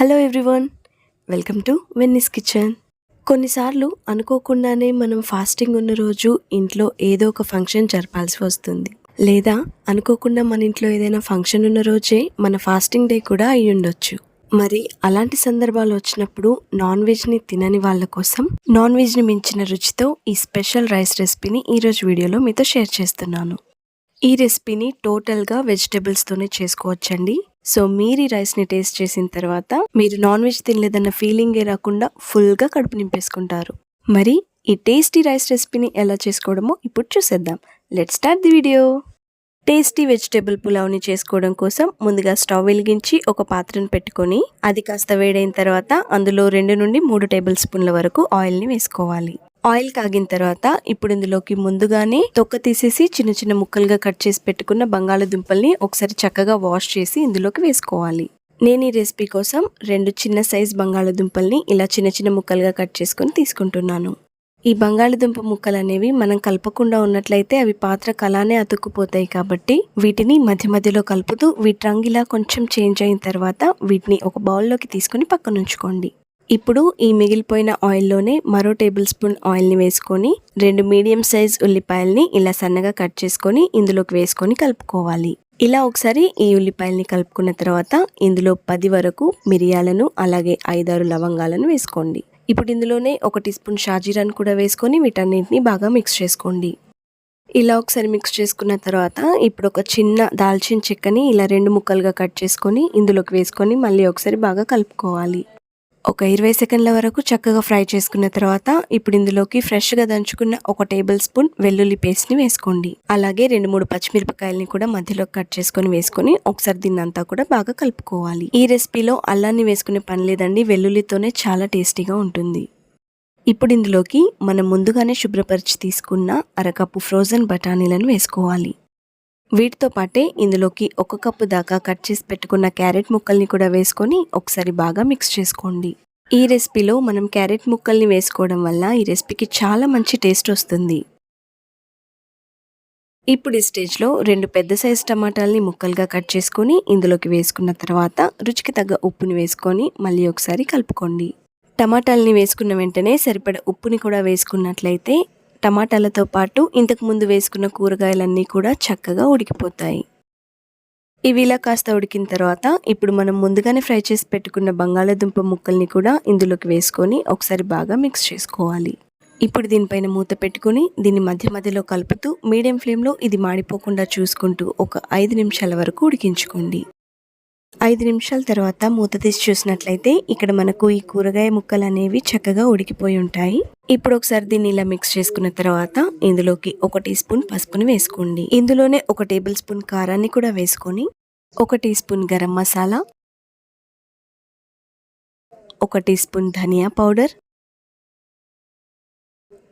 Hello everyone welcome to Venni's kitchen కొన్నిసార్లు అనుకోకుండానే మనం ఫాస్టింగ్ ఉన్న రోజు ఇంట్లో ఏదో ఒక ఫంక్షన్ జరపాల్సి వస్తుంది. లేదా అనుకోకుండా మన ఇంట్లో ఏదైనా ఫంక్షన్ ఉన్న రోజే మన ఫాస్టింగ్ డే కూడా అయి ఉండొచ్చు. మరి అలాంటి సందర్భాలు వచ్చినప్పుడు నాన్ వెజ్ని తినని వాళ్ళ కోసం నాన్ వెజ్ని మించిన రుచితో ఈ స్పెషల్ రైస్ రెసిపీని ఈరోజు వీడియోలో మీతో షేర్ చేస్తున్నాను. ఈ రెసిపీని టోటల్గా వెజిటేబుల్స్తోనే చేసుకోవచ్చండి. సో మీరు ఈ రైస్ని టేస్ట్ చేసిన తర్వాత మీరు నాన్ వెజ్ తినలేదన్న ఫీలింగే రాకుండా ఫుల్గా కడుపు నింపేసుకుంటారు. మరి ఈ టేస్టీ రైస్ రెసిపీని ఎలా చేసుకోవడమో ఇప్పుడు చూసేద్దాం. Let start the video! Tasty vegetable పులావ్ని చేసుకోవడం కోసం ముందుగా స్టవ్ వెలిగించి ఒక పాత్రను పెట్టుకొని అది కాస్త వేడైన తర్వాత అందులో రెండు నుండి మూడు టేబుల్ స్పూన్ల వరకు ఆయిల్ని వేసుకోవాలి. ఆయిల్ కాగిన తర్వాత ఇప్పుడు ఇందులోకి ముందుగానే తొక్క తీసేసి చిన్న చిన్న ముక్కలుగా కట్ చేసి పెట్టుకున్న బంగాళదుంపల్ని ఒకసారి చక్కగా వాష్ చేసి ఇందులోకి వేసుకోవాలి. నేను ఈ రెసిపీ కోసం రెండు చిన్న సైజ్ బంగాళదుంపల్ని ఇలా చిన్న చిన్న ముక్కలుగా కట్ చేసుకొని తీసుకుంటున్నాను. ఈ బంగాళదుంప ముక్కలు అనేవి మనం కలపకుండా ఉన్నట్లయితే అవి పాత్ర కలానే అతుక్కుపోతాయి కాబట్టి వీటిని మధ్య మధ్యలో కలుపుతూ వీటి రంగు ఇలా కొంచెం చేంజ్ అయిన తర్వాత వీటిని ఒక బౌల్లోకి తీసుకొని పక్కన ఉంచుకోండి ఇప్పుడు ఈ మిగిలిపోయిన ఆయిల్లోనే మరో టేబుల్ స్పూన్ ఆయిల్ని వేసుకొని రెండు మీడియం సైజ్ ఉల్లిపాయల్ని ఇలా సన్నగా కట్ చేసుకొని ఇందులోకి వేసుకొని కలుపుకోవాలి. ఇలా ఒకసారి ఈ ఉల్లిపాయల్ని కలుపుకున్న తర్వాత ఇందులో పది వరకు మిరియాలను అలాగే ఐదారు లవంగాలను వేసుకోండి. ఇప్పుడు ఇందులోనే ఒక టీ స్పూన్ షాజీరాను కూడా వేసుకొని వీటన్నింటిని బాగా మిక్స్ చేసుకోండి. ఇలా ఒకసారి మిక్స్ చేసుకున్న తర్వాత ఇప్పుడు ఒక చిన్న దాల్చిన చెక్కని ఇలా రెండు ముక్కలుగా కట్ చేసుకొని ఇందులోకి వేసుకొని మళ్ళీ ఒకసారి బాగా కలుపుకోవాలి. ఒక ఇరవై సెకండ్ల వరకు చక్కగా ఫ్రై చేసుకున్న తర్వాత ఇప్పుడు ఇందులోకి ఫ్రెష్గా దంచుకున్న ఒక టేబుల్ స్పూన్ వెల్లుల్లి పేస్ట్ని వేసుకోండి. అలాగే రెండు మూడు పచ్చిమిరపకాయలని కూడా మధ్యలో కట్ చేసుకొని వేసుకొని ఒకసారి దీన్ని అంతా కూడా బాగా కలుపుకోవాలి. ఈ రెసిపీలో అల్లాన్ని వేసుకునే పని లేదండి వెల్లుల్లితోనే చాలా టేస్టీగా ఉంటుంది. ఇప్పుడు ఇందులోకి మనం ముందుగానే శుభ్రపరిచి తీసుకున్న అరకప్పు ఫ్రోజన్ బఠానీలను వేసుకోవాలి. వీటితో పాటే ఇందులోకి ఒక కప్పు దాకా కట్ చేసి పెట్టుకున్న క్యారెట్ ముక్కల్ని కూడా వేసుకొని ఒకసారి బాగా మిక్స్ చేసుకోండి. ఈ రెసిపీలో మనం క్యారెట్ ముక్కల్ని వేసుకోవడం వల్ల ఈ రెసిపీకి చాలా మంచి టేస్ట్ వస్తుంది. ఇప్పుడు ఈ స్టేజ్లో రెండు పెద్ద సైజు టమాటాలని ముక్కలుగా కట్ చేసుకొని ఇందులోకి వేసుకున్న తర్వాత రుచికి తగ్గ ఉప్పుని వేసుకొని మళ్ళీ ఒకసారి కలుపుకోండి. టమాటాలని వేసుకున్న వెంటనే సరిపడ ఉప్పుని కూడా వేసుకున్నట్లయితే టమాటాలతో పాటు ఇంతకు ముందు వేసుకున్న కూరగాయలన్నీ కూడా చక్కగా ఉడికిపోతాయి. ఇవి ఇలా కాస్త ఉడికిన తర్వాత ఇప్పుడు మనం ముందుగానే ఫ్రై చేసి పెట్టుకున్న బంగాళాదుంప ముక్కల్ని కూడా ఇందులోకి వేసుకొని ఒకసారి బాగా మిక్స్ చేసుకోవాలి. ఇప్పుడు దీనిపైన మూత పెట్టుకుని దీన్ని మధ్య మధ్యలో కలుపుతూ మీడియం ఫ్లేమ్లో ఇది మాడిపోకుండా చూసుకుంటూ ఒక ఐదు నిమిషాల వరకు ఉడికించుకోండి. ఐదు నిమిషాల తర్వాత మూత తీసి చూసినట్లయితే ఇక్కడ మనకు ఈ కూరగాయ ముక్కలు అనేవి చక్కగా ఉడికిపోయి ఉంటాయి. ఇప్పుడు ఒకసారి దీన్ని ఇలా మిక్స్ చేసుకున్న తర్వాత ఇందులోకి ఒక టీ స్పూన్ పసుపుని వేసుకోండి. ఇందులోనే ఒక టేబుల్ స్పూన్ కారాన్ని కూడా వేసుకొని ఒక టీ స్పూన్ గరం మసాలా ఒక టీ స్పూన్ ధనియా పౌడర్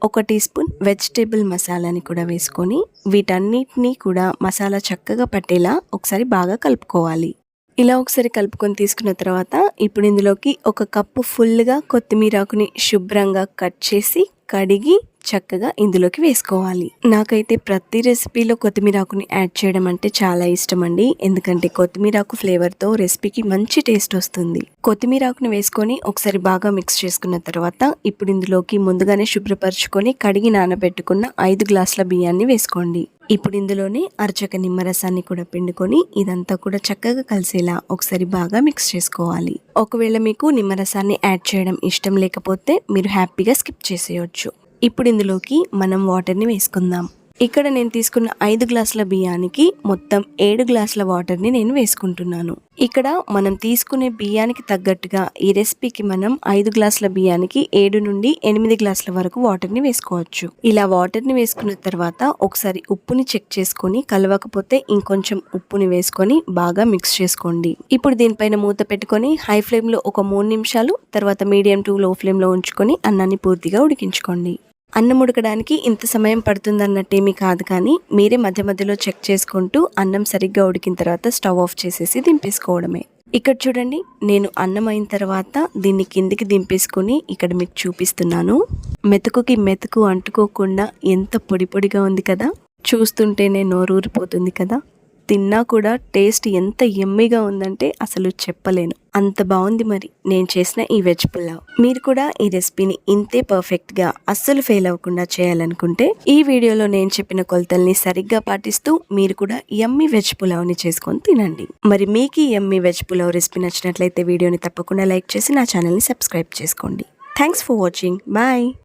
ఒక టీ స్పూన్ వెజిటేబుల్ మసాలాని కూడా వేసుకొని వీటన్నిటినీ కూడా మసాలా చక్కగా పట్టేలా ఒకసారి బాగా కలుపుకోవాలి. ఇలా ఒకసారి కలుపుకొని తీసుకున్న తర్వాత ఇప్పుడు ఇందులోకి ఒక కప్పు ఫుల్గా కొత్తిమీరాకుని శుభ్రంగా కట్ చేసి కడిగి చక్కగా ఇందులోకి వేసుకోవాలి. నాకైతే ప్రతి రెసిపీలో కొత్తిమీరాకుని యాడ్ చేయడం అంటే చాలా ఇష్టం అండి ఎందుకంటే కొత్తిమీరాకు ఫ్లేవర్తో రెసిపీకి మంచి టేస్ట్ వస్తుంది. కొత్తిమీరాకుని వేసుకొని ఒకసారి బాగా మిక్స్ చేసుకున్న తర్వాత ఇప్పుడు ఇందులోకి ముందుగానే శుభ్రపరచుకొని కడిగి నానబెట్టుకున్న ఐదు గ్లాసుల బియ్యాన్ని వేసుకోండి. ఇప్పుడు ఇందులోనే అరచక నిమ్మరసాన్ని కూడా పిండుకొని ఇదంతా కూడా చక్కగా కలిసేలా ఒకసారి బాగా మిక్స్ చేసుకోవాలి. ఒకవేళ మీకు నిమ్మరసాన్ని యాడ్ చేయడం ఇష్టం లేకపోతే మీరు హ్యాపీగా స్కిప్ చేసేయచ్చు. ఇప్పుడు ఇందులోకి మనం వాటర్ని వేసుకుందాం. ఇక్కడ నేను తీసుకున్న ఐదు గ్లాసుల బియ్యానికి మొత్తం ఏడు గ్లాసుల వాటర్ని నేను వేసుకుంటున్నాను. ఇక్కడ మనం తీసుకునే బియ్యానికి తగ్గట్టుగా ఈ రెసిపీకి మనం ఐదు గ్లాసుల బియ్యానికి ఏడు నుండి ఎనిమిది గ్లాసుల వరకు వాటర్ని వేసుకోవచ్చు. ఇలా వాటర్ని వేసుకున్న తర్వాత ఒకసారి ఉప్పుని చెక్ చేసుకొని కలవకపోతే ఇంకొంచెం ఉప్పుని వేసుకొని బాగా మిక్స్ చేసుకోండి. ఇప్పుడు దీనిపైన మూత పెట్టుకొని హై ఫ్లేమ్లో ఒక మూడు నిమిషాలు తర్వాత మీడియం టు లో ఫ్లేమ్లో ఉంచుకొని అన్నాన్ని పూర్తిగా ఉడికించుకోండి. అన్నం ఉడకడానికి ఇంత సమయం పడుతుందన్నట్టేమీ కాదు కానీ మీరే మధ్య మధ్యలో చెక్ చేసుకుంటూ అన్నం సరిగ్గా ఉడికిన తర్వాత స్టవ్ ఆఫ్ చేసేసి దింపేసుకోవడమే. ఇక్కడ చూడండి నేను అన్నం అయిన తర్వాత దీన్ని కిందికి దింపేసుకుని ఇక్కడ మీకు చూపిస్తున్నాను. మెతుకుకి మెతుకు అంటుకోకుండా ఎంత పొడి పొడిగా ఉంది కదా? చూస్తుంటేనే నోరూరిపోతుంది కదా? తిన్నా కూడా టేస్ట్ ఎంత ఎమ్మిగా ఉందంటే అసలు చెప్పలేను. అంత బాగుంది మరి. నేను చేసిన ఈ వెజ్ పులావ్. మీరు కూడా ఈ రెసిపీని ఇంతే పర్ఫెక్ట్గా అస్సలు ఫెయిల్ అవ్వకుండా చేయాలనుకుంటే ఈ వీడియోలో నేను చెప్పిన కొలతల్ని సరిగ్గా పాటిస్తూ మీరు కూడా ఎమ్మి వెజ్ పులావ్ని చేసుకొని తినండి. మరి మీకు ఈ ఎమ్మి వెజ్ పులావ్ రెసిపీ నచ్చినట్లయితే వీడియోని తప్పకుండా లైక్ చేసి నా ఛానల్ని సబ్స్క్రైబ్ చేసుకోండి. Thanks for watching. బాయ్.